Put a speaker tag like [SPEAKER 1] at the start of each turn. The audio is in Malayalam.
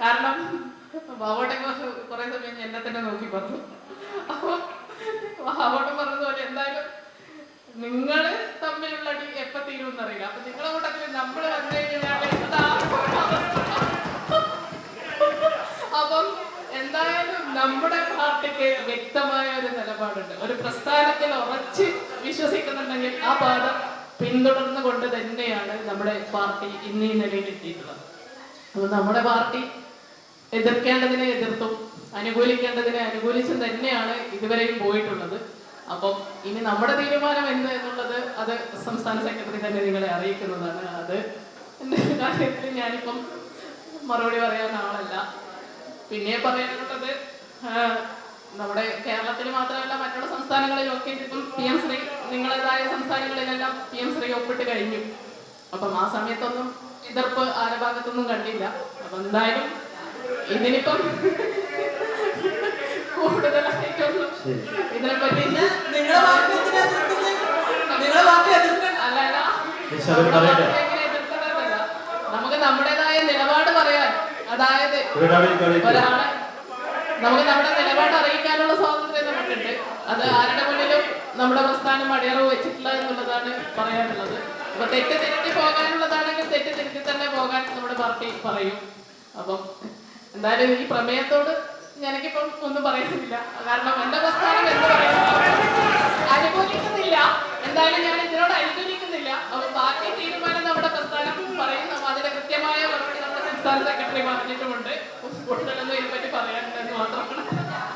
[SPEAKER 1] കാരണം ബാബോട്ടൊക്കെ കുറെ സമയം എന്നെ തന്നെ നോക്കി പറഞ്ഞു. അപ്പൊ ബാബോട്ടം പറഞ്ഞതുപോലെ എന്തായാലും നിങ്ങൾ തമ്മിലുള്ള അടി എപ്പ തീരും അറിയില്ല അപ്പൊ നിങ്ങളെ കൂട്ടത്തിൽ നമ്മൾ വന്നു കഴിഞ്ഞാൽ അപ്പം എന്തായാലും നമ്മുടെ പാർട്ടിക്ക് വ്യക്തമായ ഒരു നിലപാടുണ്ട്. ഒരു പ്രസ്ഥാനത്തിൽ ഉറച്ച് വിശ്വസിക്കുന്നുണ്ടെങ്കിൽ ആ പാത പിന്തുടർന്നു കൊണ്ട് തന്നെയാണ് നമ്മുടെ പാർട്ടി ഇന്നീ നിലയിൽ എത്തിയിട്ടുള്ളത്. അപ്പൊ നമ്മുടെ പാർട്ടി എതിർക്കേണ്ടതിനെ എതിർത്തും അനുകൂലിക്കേണ്ടതിനെ അനുകൂലിച്ചും തന്നെയാണ് ഇതുവരെയും പോയിട്ടുള്ളത്. അപ്പം ഇനി നമ്മുടെ തീരുമാനം എന്ത് എന്നുള്ളത് അത് സംസ്ഥാന സെക്രട്ടറി തന്നെ നിങ്ങളെ അറിയിക്കുന്നതാണ്. അത് എന്റെ കാര്യത്തിൽ ഞാനിപ്പം മറുപടി പറയാൻ ആളല്ല. പിന്നെ പറയാനുള്ളത് നമ്മുടെ കേരളത്തിൽ മാത്രമല്ല മറ്റുള്ള സംസ്ഥാനങ്ങളിലൊക്കെ ഇപ്പം പി എം ശ്രീ നിങ്ങളേതായ സംസ്ഥാനങ്ങളിലെല്ലാം പി എം ശ്രീ ഒപ്പിട്ട് കഴിഞ്ഞു. അപ്പം ആ സമയത്തൊന്നും എതിർപ്പ് ആരുടെ ഭാഗത്തൊന്നും കണ്ടില്ല. അപ്പം എന്തായാലും ഇതിനിപ്പം കൂടുതലായിട്ടൊന്നും
[SPEAKER 2] ശരി.
[SPEAKER 1] ഇതിനെപ്പറ്റി
[SPEAKER 3] നിങ്ങളെ പാർട്ടി എന്തിനാ എതിർക്കുന്നത് നിങ്ങളെ പാർട്ടി എതിർക്കണം
[SPEAKER 1] അല്ല അല്ല
[SPEAKER 2] ചേച്ചി അതൊരു പറയട്ടെ.
[SPEAKER 1] എങ്ങനെ എതിർക്കുന്നതല്ല. നമുക്ക് നമ്മുടേതായ നിലപാട് പറയാൻ. അതായത്. ഒരാളെ നമുക്ക് നമ്മുടെ നിലപാട് അറിയിക്കാനുള്ള സ്വാതന്ത്ര്യം നമുക്കുണ്ട്. അത് ആരുടെ മുന്നിലും നമ്മുടെ പ്രസ്ഥാനം അടിയറവ് വെച്ചിട്ടില്ല എന്നുള്ളതാണ് പറയാനുള്ളത്. അപ്പൊ തെറ്റ് തിരുത്തി പോകാനുള്ളതാണെങ്കിൽ തെറ്റ് തിരുത്തി തന്നെ പോകാൻ നമ്മുടെ പാർട്ടി പറയും. അപ്പം എന്തായാലും ഈ പ്രമേയത്തോട് എനിക്കിപ്പം ഒന്നും പറയുന്നില്ല കാരണം എന്റെ പറയുന്നത്